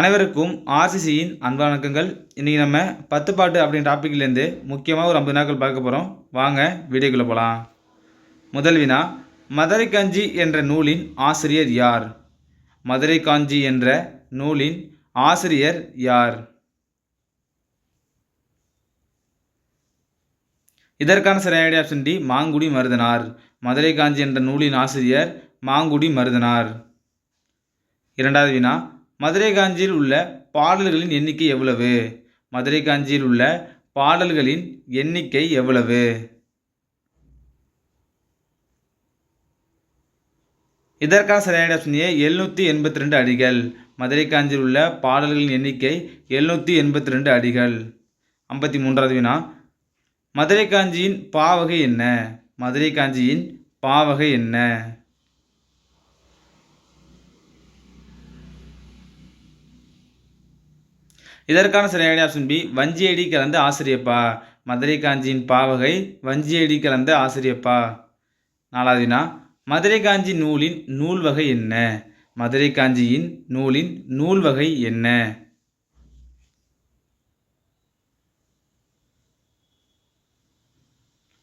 அனைவருக்கும் ஆர்சிசியின் அன்பு வணக்கங்கள் இன்றைக்கி நம்ம பத்து பாட்டு அப்படின்ற டாப்பிக்லேருந்து முக்கியமாக ஒரு ஐம்பது நாட்கள் பார்க்க போகிறோம் வாங்க வீடியோக்குள்ளே போகலாம் முதல் வினா மதுரை காஞ்சி என்ற நூலின் ஆசிரியர் யார்? மதுரை காஞ்சி என்ற நூலின் ஆசிரியர் யார்? இதற்கான சரியான ஆப்ஷன் டி மாங்குடி மருதனார். மதுரை காஞ்சி என்ற நூலின் ஆசிரியர் மாங்குடி மருதனார். இரண்டாவது வினா மதுரை காஞ்சியில் உள்ள பாடல்களின் எண்ணிக்கை எவ்வளவு? மதுரை காஞ்சியில் உள்ள பாடல்களின் எண்ணிக்கை எவ்வளவு? இதற்கான சரியான ஆப்ஷன் ஏ எழுநூற்றி எண்பத்தி ரெண்டு அடிகள். மதுரை காஞ்சியில் உள்ள பாடல்களின் எண்ணிக்கை எழுநூற்றி எண்பத்தி ரெண்டு அடிகள். ஐம்பத்தி மூன்றாவது வினா. மதுரை காஞ்சியின் பாவகை என்ன? மதுரை காஞ்சியின் பாவகை என்ன? இதற்கான சரியான ஆப்ஷன் பி வஞ்சியடி கலந்த ஆசிரியப்பா. மதுரை காஞ்சியின் பாவகை வஞ்சியடி கலந்த ஆசிரியப்பா. நாலாவது மதுரை காஞ்சி நூலின் நூல் வகை என்ன? மதுரை காஞ்சியின் நூலின் நூல் வகை என்ன?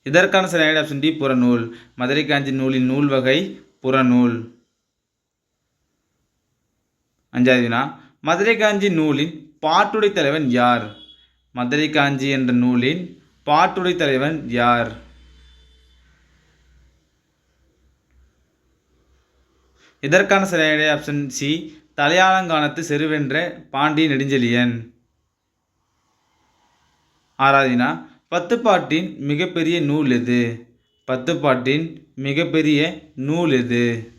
இதற்கான சரியான ஆப்ஷன் டி புறநூல். மதுரை காஞ்சி நூலின் நூல் வகை புறநூல். அஞ்சாவது வினா மதுரை காஞ்சி நூலின் பாட்டுடை தலைவன் யார்? மதுரை காஞ்சி என்ற நூலின் பாட்டுடை தலைவன் யார்? இதற்கான சரியான ஆப்ஷன் சி தலையாலங்கானத்து செருவென்ற பாண்டிய நெடுஞ்செழியன். ஆறாவதுனா பத்துப்பாட்டின் மிகப்பெரிய நூல் எது? பத்துப்பாட்டின் மிகப்பெரிய நூல் எது?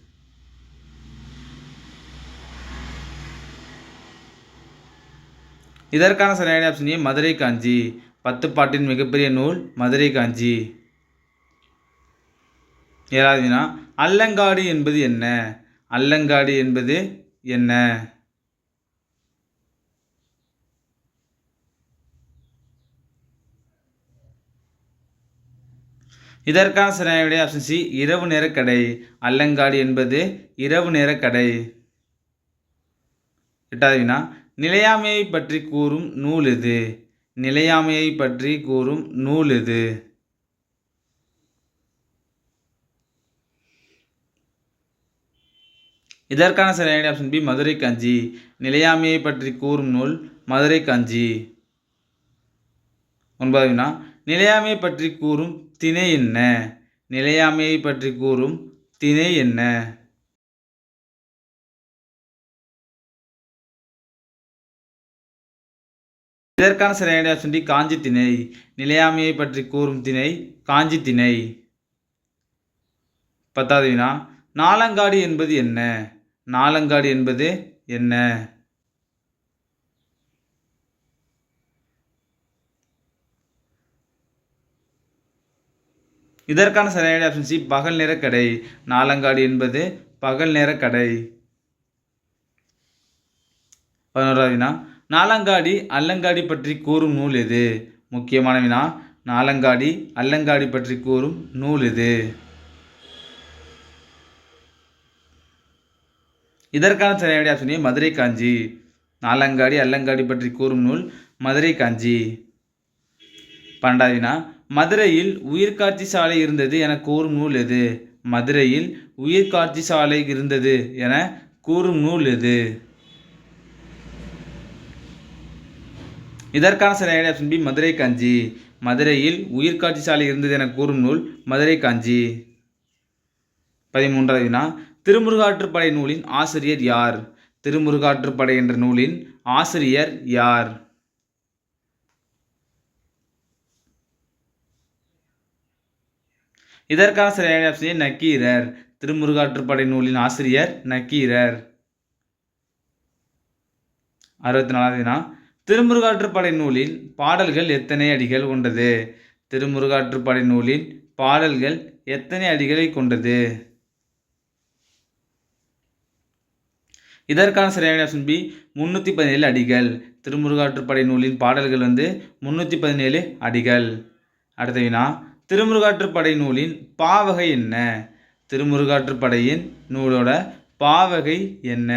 இதற்கான சரியான ஆப்ஷன் ஏ மதுரை காஞ்சி. பத்து பாட்டின் மிகப்பெரிய நூல் மதுரை காஞ்சி. ஏழாவது வினா அல்லங்காடு என்பது என்ன? அல்லங்காடு என்பது என்ன? இதற்கான சரியான ஆப்ஷன் சி இரவு நேர கடை. அல்லங்காடு என்பது இரவு நேர கடை. எட்டாவது வினா நிலையாமையை பற்றி கூறும் நூல் எது? நிலையாமையை பற்றி கூறும் நூல் எது? இதற்கான சரியான ஆப்ஷன் பி மதுரை காஞ்சி. நிலையாமையை பற்றி கூறும் நூல் மதுரை காஞ்சி. ஒன்பது வினா. நிலையாமையை பற்றி கூறும் திணை என்ன? நிலையாமையை பற்றி கூறும் திணை என்ன? இதற்கான சரியான ஆப்ஷன் காஞ்சி திணை நிலையாமையை பற்றி கூறும் திணை காஞ்சி திணை. பத்தாவது வினா நாலங்காடு என்பது என்ன? நாலங்காடு என்பது என்ன? இதற்கான சரியான ஆப்ஷன் சி பகல் நேர கடை நாலங்காடு என்பது பகல் நேர கடை. பதினோராவது வினா நாலங்காடி அல்லங்காடி பற்றி கூறும் நூல் எது? முக்கியமான வினா நாலங்காடி அல்லங்காடி பற்றி கூறும் நூல் எது? இதற்கான சரியான ஆப்ஷன் ஏ மதுரை காஞ்சி. நாலங்காடி அல்லங்காடி பற்றி கூறும் நூல் மதுரை காஞ்சி. பன்னெண்டாவது வினா மதுரையில் உயிர்காட்சி சாலை இருந்தது என கூறும் நூல் எது? மதுரையில் உயிர்காட்சி சாலை இருந்தது என கூறும் நூல் எது? இதற்கான சரியான ஆப்ஷன் பி மதுரை காஞ்சி. மதுரையில் உயிர்காட்சி சாலை இருந்தது என கூறும் நூல் மதுரை காஞ்சி. பதிமூன்றாவது வினா திருமுருகாற்றுப்படை நூலின் ஆசிரியர் யார்? திருமுருகாற்றுப்படை என்ற நூலின் ஆசிரியர் யார்? இதற்கான சரியான ஆப்ஷன் நக்கீரர். திருமுருகாற்றுப்படை நூலின் ஆசிரியர் நக்கீரர். அறுபத்தி நாலாவது வினா திருமுருகாற்றுப்படை நூலில் பாடல்கள் எத்தனை அடிகள் கொண்டது? திருமுருகாற்றுப்படை நூலின் பாடல்கள் எத்தனை அடிகளை கொண்டது? இதற்கான சரியான ஆப்ஷன் பி பதினேழு அடிகள். திருமுருகாற்றுப்படை நூலின் பாடல்கள் வந்து முன்னூற்றி பதினேழு அடிகள். அடுத்த வினா திருமுருகாற்றுப்படை நூலின் பாவகை என்ன? திருமுருகாற்றுப்படையின் நூலோட பாவகை என்ன?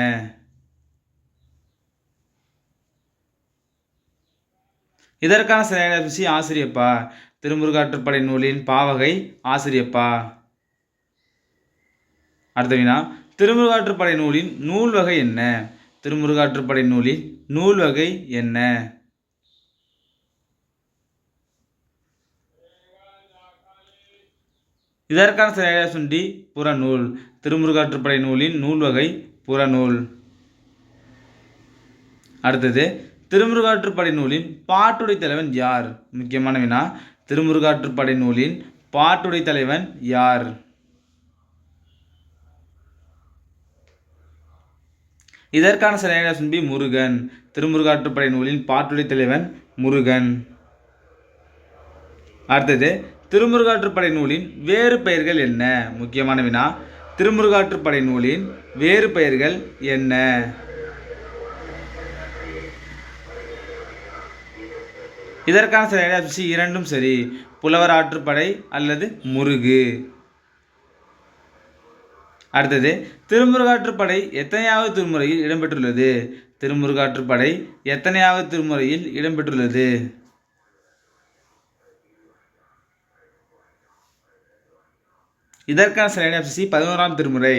இதற்கான சரியான ஆசிரியப்பா. திருமுருகாற்றுப்படை நூலின் பாவகை ஆசிரியப்பா. அடுத்த வினா. திருமுருகாற்றுப்படை நூலின் நூல் வகை என்ன? திருமுருகாற்றுப்படை நூலின் நூல் வகை என்ன? இதற்கான சிறையா சுண்டி புறநூல். திருமுருகாற்றுப்படை நூலின் நூல் வகை புறநூல். அடுத்தது திருமுருகாற்றுப்படை நூலின் பாட்டுடை தலைவன் யார்? முக்கியமான வினா திருமுருகாற்றுப்படை நூலின் பாட்டுடை தலைவன் யார்? இதற்கான சரியான ஆப்ஷன் பி முருகன். திருமுருகாற்றுப்படை நூலின் பாட்டுடை தலைவன் முருகன். அடுத்தது திருமுருகாற்றுப்படை நூலின் வேறு பெயர்கள் என்ன? முக்கியமான வினா திருமுருகாற்றுப்படை நூலின் வேறு பெயர்கள் என்ன? இதற்கான சரியான ஆப்ஷன் இரண்டும் சரி. புலவர் ஆற்றுப்படை அல்லது முருகு. அடுத்தது திருமுருகாற்றுப்படை எத்தனையாவது திருமுறையில் இடம்பெற்றுள்ளது? திருமுருகாற்றுப்படை எத்தனையாவது திருமுறையில் இடம்பெற்றுள்ளது? இதற்கான சரியான ஆப்ஷன் சி பதினோராம் திருமுறை.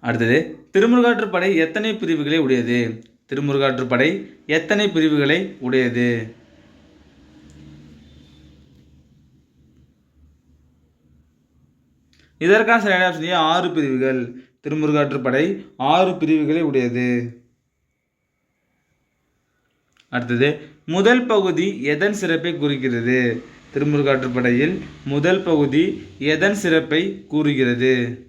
அடுத்தது திருமுருகாற்றுப்படை எத்தனை பிரிவுகளை உடையது? திருமுருகாற்றுப்படை எத்தனை பிரிவுகளை உடையது? இதற்கான சரியான ஆப்ஷன் ஆறு பிரிவுகள். திருமுருகாற்றுப்படை ஆறு பிரிவுகளை உடையது. அடுத்தது முதல் பகுதி எதன் சிறப்பை குறிக்கிறது? திருமுருகாற்றுப்படையில் முதல் பகுதி எதன் சிறப்பை கூறுகிறது?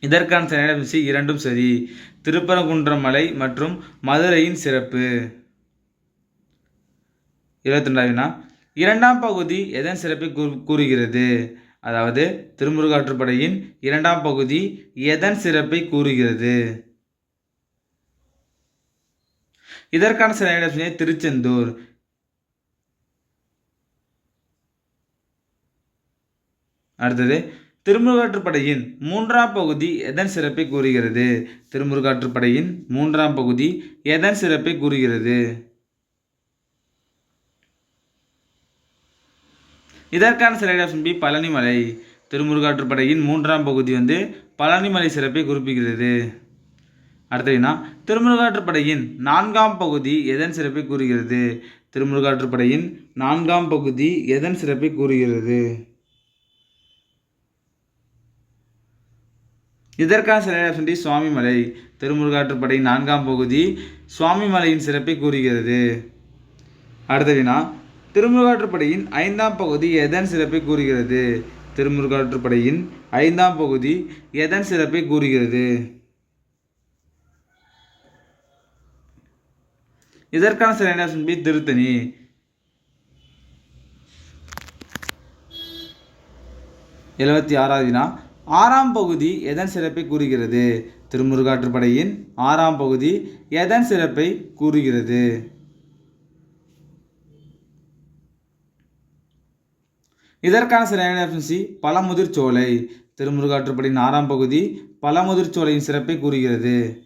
இதற்கான சரியான இரண்டும் சரி. திருப்பரங்குன்றம் மலை மற்றும் மதுரையின் சிறப்பு. இருபத்தி ரெண்டாவதுனா இரண்டாம் பகுதி எதன் சிறப்பை கூறுகிறது? அதாவது திருமுருகாற்றுப்படையின் இரண்டாம் பகுதி எதன் சிறப்பை கூறுகிறது? இதற்கான சரியான திருச்செந்தூர். அடுத்தது திருமுருகாற்றுப்படையின் மூன்றாம் பகுதி எதன் சிறப்பை கூறுகிறது? திருமுருகாற்றுப்படையின் மூன்றாம் பகுதி எதன் சிறப்பை கூறுகிறது? இதற்கான சரியான ஆப்ஷன் பி பழனிமலை. திருமுருகாற்றுப்படையின் மூன்றாம் பகுதி வந்து பழனிமலை சிறப்பை குறிப்பிடுகிறது. அடுத்ததுனா திருமுருகாற்றுப்படையின் நான்காம் பகுதி எதன் சிறப்பை கூறுகிறது? திருமுருகாற்றுப்படையின் நான்காம் பகுதி எதன் சிறப்பை கூறுகிறது? இதற்கான சரியான ஆப்ஷன் சுவாமிமலை திருமுருகாற்றுப்படையின் நான்காம் பகுதி சுவாமிமலையின் சிறப்பை கூறுகிறது. அடுத்த வினா திருமுருகாற்றுப்படையின் ஐந்தாம் பகுதி எதன் சிறப்பை கூறுகிறது? திருமுருகாற்றுப்படையின் ஐந்தாம் பகுதி எதன் சிறப்பை கூறுகிறது? இதற்கான சரியான ஆப்ஷன் திருத்தணி. எழுபத்தி ஆறாவது வினா ஆறாம் பகுதி எதன் சிறப்பை கூறுகிறது? திருமுருகாற்றுப்படையின் ஆறாம் பகுதி எதன் சிறப்பை கூறுகிறது? இதற்கான சரியான ஆப்ஷன் சி பழமுதிர் சோலை. திருமுருகாற்றுப்படையின் ஆறாம் பகுதி பழமுதிர் சோலையின் சிறப்பை கூறுகிறது.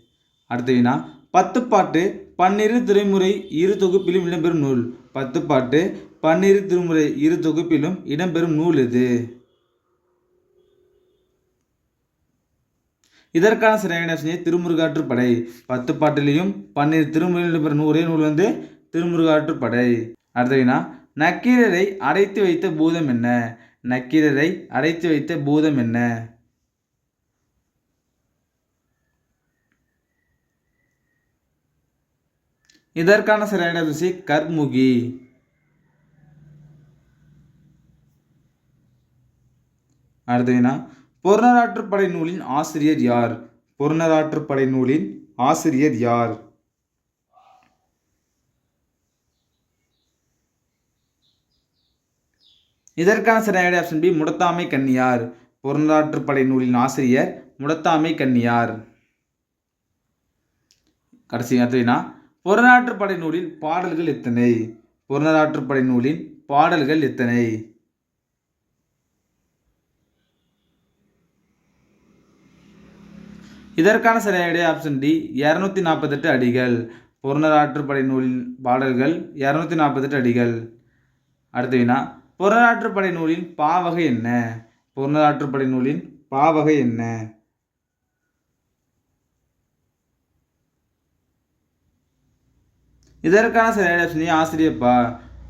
அடுத்த வினா பத்துப்பாட்டு பன்னிரு திருமுறை இரு தொகுப்பிலும் இடம்பெறும் நூல். பத்துப்பாட்டு பன்னிரு திருமுறை இரு தொகுப்பிலும் இடம்பெறும் நூல் இது இதற்கான சரியான ஆப்ஷன் திருமுருகாற்றுப்படை. பத்து பாட்டிலையும் பன்னிரு திருமுறையில் பெற ஒரே நூல் வந்து திருமுருகாற்றுப்படை அடுத்த நக்கீரரை அடைத்து வைத்த பூதம் என்ன? நக்கீரரை அடைத்து வைத்த பூதம் என்ன? இதற்கான சரியான ருசி கர்முகி. அடுத்தவினா பொருணராற்றுப்படை நூலின் ஆசிரியர் யார்? பொருணராற்றுப்படை நூலின் ஆசிரியர் யார்? இதற்கான சரியான ஆப்ஷன் பி முடத்தாமை கன்னியார். பொருணராற்றுப்படை நூலின் ஆசிரியர் முடத்தாமை கன்னியார். கடைசி அடுத்ததுனா புறநாற்றுப்படை நூலின் பாடல்கள் எத்தனை? புறநாற்றுப்படை நூலின் பாடல்கள் எத்தனை? இதற்கான சரியான விடை ஆப்ஷன் டி இரநூத்தி நாற்பத்தெட்டு அடிகள். புறநராற்றுப்படை நூலின் பாடல்கள் இரநூத்தி நாற்பத்தெட்டு அடிகள். அடுத்த வினா புறநாற்றுப்படை நூலின் பாவகை என்ன? புறநாற்றுப்படை நூலின் பாவகை என்ன? இதற்கான சரியான ஆப்ஷன் ஆசிரியப்பா.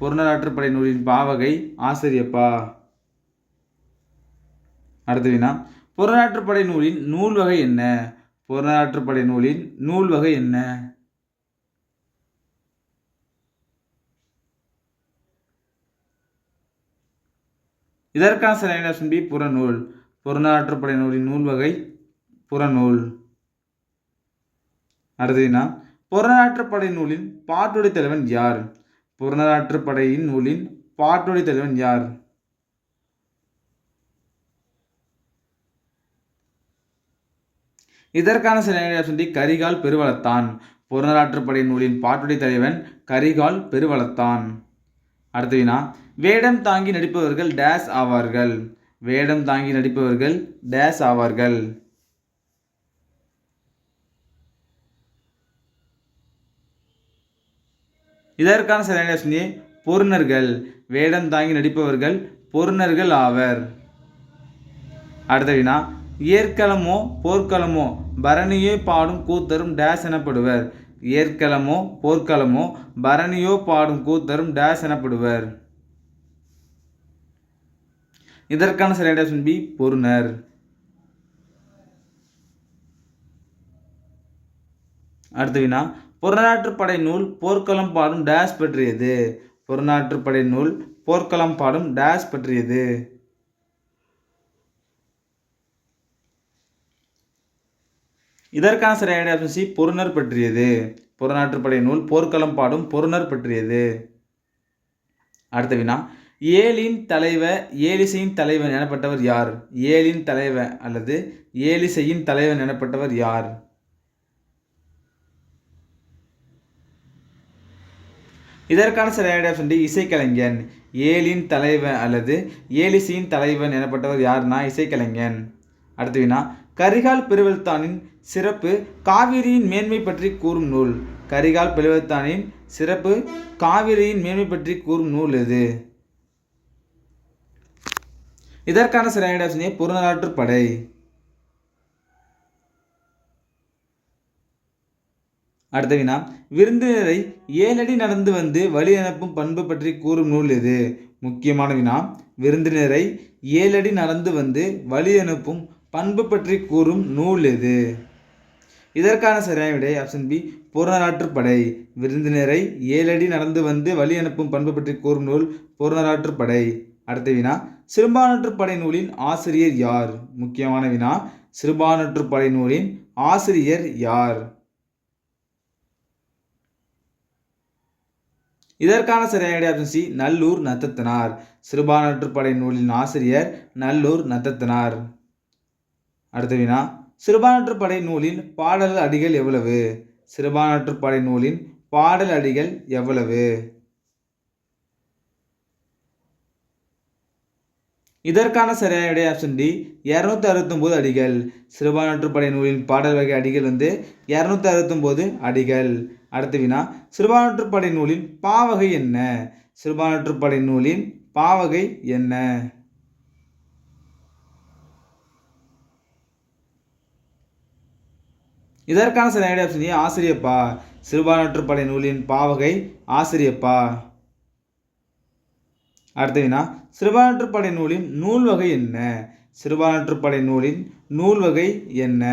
புறநாற்றுப்படை நூலின் பாவகை ஆசிரியப்பா. அடுத்த வினா புறநாற்றுப்படை நூலின் நூல் வகை என்ன? புறநாற்றுப்படை நூலின் நூல் வகை என்ன? இதற்கான சரியான ஆப்ஷன் பி புறநூல். புறநாற்றுப்படை நூலின் நூல் வகை புறநூல். அடுத்ததுனா புறநாற்றுப்படை நூலின் பாட்டுடை தலைவன் யார்? புறநாற்றுப்படையின் நூலின் பாட்டுடை தலைவன் யார்? இதற்கான சில ஆப்ஷன் கரிகால் பெருவளத்தான். புறநாற்றுப்படை நூலின் பாட்டுடை தலைவன் கரிகால் பெருவளத்தான். அடுத்த வினா வேடம் தாங்கி நடிப்பவர்கள் டேஸ் ஆவார்கள். வேடம் தாங்கி நடிப்பவர்கள் டேஸ் ஆவார்கள். இதற்கான சரியான ஆப்ஷன் பொருணர்கள் வேடம் தாங்கி நடிப்பவர்கள் பொருணர்கள் ஆவர். அடுத்த வினா ஏற்களமோ போர்க்களமோ பரணியே பாடும் கூத்தரும் டேஸ் எனப்படுவர். ஏற்களமோ போர்க்களமோ பரணியோ பாடும் கூத்தரும் டேஸ் எனப்படுவர். இதற்கான சரியான ஆப்ஷன் பி பொருணர் அடுத்து வினா புறநாற்றுப்படை நூல் போர்க்களம் பாடும் டேஸ் பற்றியது. புறநாற்றுப்படை நூல் போர்க்களம் பாடும் டேஸ் பற்றியது. இதற்கான சரியான ஆப்ஷன் சி பொருணர் பற்றியது. புறநாற்றுப்படை நூல் போர்க்களம் பாடும் பொருணர் பற்றியது. அடுத்த வினா. ஏலின் தலைவ ஏலிசையின் தலைவன் எனப்பட்டவர் யார்? ஏலின் தலைவ அல்லது ஏலிசையின் தலைவன் எனப்பட்டவர் யார்? இதற்கான சரியான ஆப்ஷன் டி இசைக்கலைஞன். ஏலின் தலைவன் அல்லது ஏலிசையின் தலைவன் எனப்பட்டவர் யார்னா இசைக்கலைஞன். அடுத்த வினா. கரிகால் பெருவெழுத்தானின் சிறப்பு காவிரியின் மேன்மை பற்றி கூறும் நூல். கரிகால் பெருவெழுத்தானின் சிறப்பு காவிரியின் மேன்மை பற்றி கூறும் நூல் எது? இதற்கான சரியான ஆப்ஷனே படை. அடுத்த வினா விருந்தினரை ஏழடி நடந்து வந்து வழி அனுப்பும் பண்பு பற்றி கூறும் நூல் எது? முக்கியமான வினா விருந்தினரை ஏழடி நடந்து வந்து வழி அனுப்பும் பண்பு பற்றி கூறும் நூல் எது? இதற்கான சரியான விடை ஆப்ஷன் பி புறநாற்றுப்படை விருந்தினரை ஏழடி நடந்து வந்து வழி அனுப்பும் பண்பு பற்றி கூறும் நூல் புறநாற்றுப்படை அடுத்த வினா சிறுபான்ற்றுப்படை நூலின் ஆசிரியர் யார்? முக்கியமான வினா சிறுபான்ற்றுப்படை நூலின் ஆசிரியர் யார்? இதற்கான சரியான ஆப்ஷன் சி நல்லூர் நத்தத்தனார். சிறுபான்ற்றுப்படை நூலின் ஆசிரியர் நல்லூர் நத்தத்தனார். அடுத்த வினா சிறுபான்மற்றுப்படை நூலின் பாடல் அடிகள் எவ்வளவு? சிறுபான்மற்றுப்படை நூலின் பாடல் அடிகள் எவ்வளவு? இதற்கான சரியான விடை ஆப்ஷன் டி இரநூத்தி அறுபத்தொம்போது அடிகள். சிறுபான்மற்றுப்படை நூலின் பாடல் வகை அடிகள் வந்து இரநூத்தி அறுபத்தொம்போது அடிகள். அடுத்து வினா சிறுபான்மற்றுப்படை நூலின் பாவகை என்ன? சிறுபான்மற்றுப்படை நூலின் பாவகை என்ன? இதற்கான சரியான ஆப்ஷன் ஏ ஆசிரியப்பா சிறுபான்மற்றுப்படை நூலின் பாவகை ஆசிரியப்பா. அடுத்த வினா சிறுபான்மற்றுப்படை நூலின் நூல் வகை என்ன? சிறுபான்மற்றுப்படை நூலின் நூல் வகை என்ன?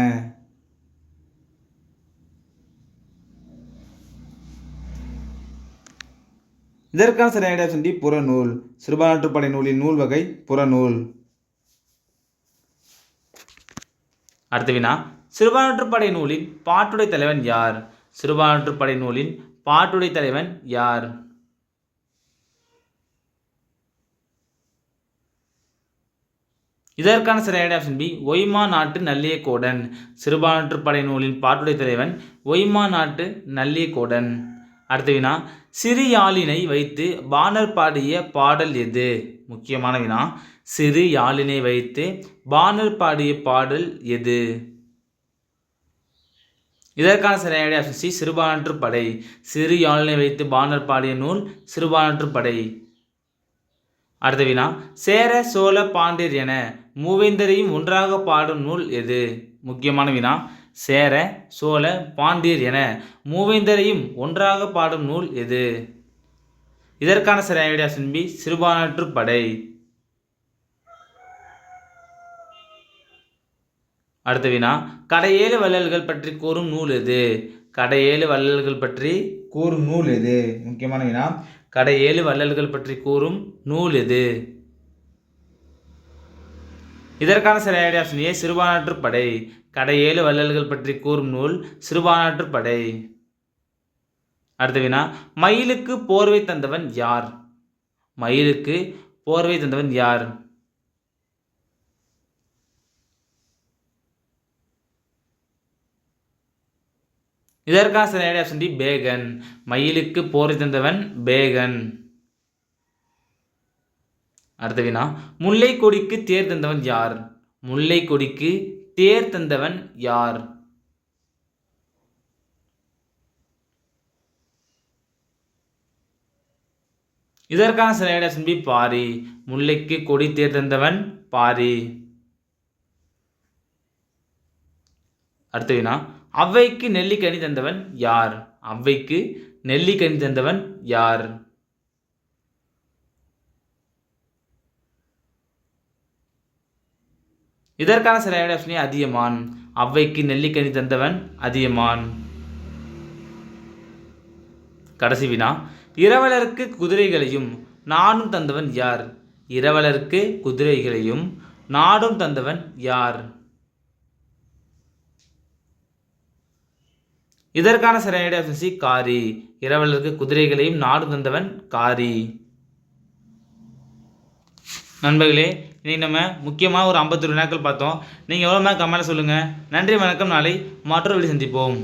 இதற்கான சரியான ஆப்ஷன் டி புறநூல். சிறுபான்மற்றுப்படை நூலின் நூல் வகை புறநூல். அடுத்த வினா சிறுபான்ற்றுப்படை நூலின் பாட்டுடை தலைவன் யார்? சிறுபான்ற்றுப்படை நூலின் பாட்டுடை தலைவன் யார்? இதற்கான சரியான ஆப்ஷன் பி ஒய்மா நாட்டு நல்லியக்கோடன். சிறுபான்ற்றுப்படை நூலின் பாட்டுடை தலைவன் ஒய்மா நாட்டு நல்லியக்கோடன். அடுத்த வினா சிறு யாழினை வைத்து பானர் பாடிய பாடல் எது? முக்கியமான வினா சிறு யாழினை வைத்து பானர் பாடிய பாடல் எது? இதற்கான சரியான ஆப்ஷன் சி சிறுபான்ற்று படை. சிறு யாழினை வைத்து பாணர் பாடிய நூல் சிறுபான்ற்று படை. அடுத்த வினா சேர சோழ பாண்டியர் என மூவேந்தரையும் ஒன்றாக பாடும் நூல் எது? முக்கியமான வினா சேர சோழ பாண்டியர் என மூவேந்தரையும் ஒன்றாக பாடும் நூல் எது? இதற்கான சரியான ஆப்ஷன் பி சிறுபான்ற்று படை. அடுத்த வினா கடையேழு வள்ளல்கள் பற்றி கூறும் நூல் எது? கடையேழு வள்ளல்கள் பற்றி கூறும் நூல் எது? முக்கியமான வினா கடையேழு வள்ளல்கள் பற்றி கூறும் நூல் எது? இதற்கான சரியான ஆப்ஷன் ஏ சிறுபான்ற்று படை. கடையேழு வள்ளல்கள் பற்றி கூறும் நூல் சிறுபான்ற்று படை. அடுத்த வினா மயிலுக்கு போர்வை தந்தவன் யார்? மயிலுக்கு போர்வை தந்தவன் யார்? இதற்கான சரியான ஆப்ஷன் டி பேகன். மயிலுக்கு போர் தந்தவன் பேகன். அடுத்த வினா முல்லை கொடிக்கு தேர் தந்தவன் யார்? முல்லை கொடிக்கு தேர் தந்தவன் யார்? இதற்கான சரியான ஆப்ஷன் பி பாரி. முல்லைக்கு கொடி தேர் தந்தவன் பாரி. அடுத்த வினா அவ்வைக்கு நெல்லிக்கனி தந்தவன் யார்? அவ்வைக்கு நெல்லிக்கனி தந்தவன் யார்? இதற்கான சரியான ஆப்ஷனே அதியமான். அவ்வைக்கு நெல்லிக்கனி தந்தவன் அதியமான். கடைசி வினா. இரவலருக்கு குதிரைகளையும் நாடும் தந்தவன் யார்? இரவலருக்கு குதிரைகளையும் நாடும் தந்தவன் யார்? இதற்கான சரியான ஆப்ஷன் காரி. இரவலருக்கு குதிரைகளையும் நாடு தந்தவன் காரி. நண்பர்களே இன்றைக்கி நம்ம முக்கியமாக ஒரு ஐம்பத்தொரு நாட்கள் பார்த்தோம். நீங்கள் எவ்வளோ மேலே கமெண்ட்டில் சொல்லுங்கள் நன்றி வணக்கம். நாளை மற்றொரு வழி சந்திப்போம்.